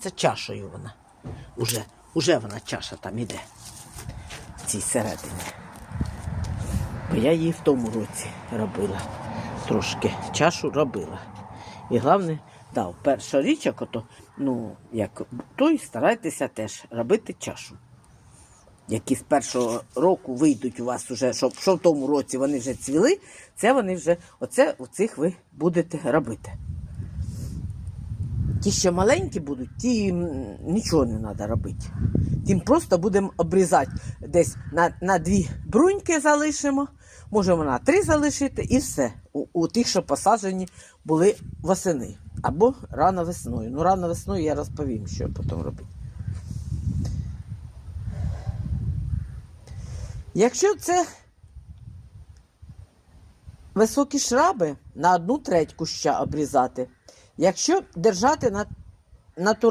називається чашою вона. Уже, уже вона чаша там іде. В цій середині. Бо я її в тому році робила. Трошки чашу робила. І головне, да, перша річ, як ото, ну, як той, старайтеся теж робити чашу. Які з першого року вийдуть у вас уже, що, що в тому році вони вже цвіли, це вони вже, оце у цих ви будете робити. Ті, що маленькі будуть, ті м, нічого не треба робити. Тим просто будемо обрізати десь на, на дві бруньки залишимо, можемо на три залишити і все. У, у тих, що посаджені були восени. Або рано весною. Ну, рано весною я розповім, що потім робити. Якщо це високі шраби на одну треть куща обрізати, якщо держати на натуральні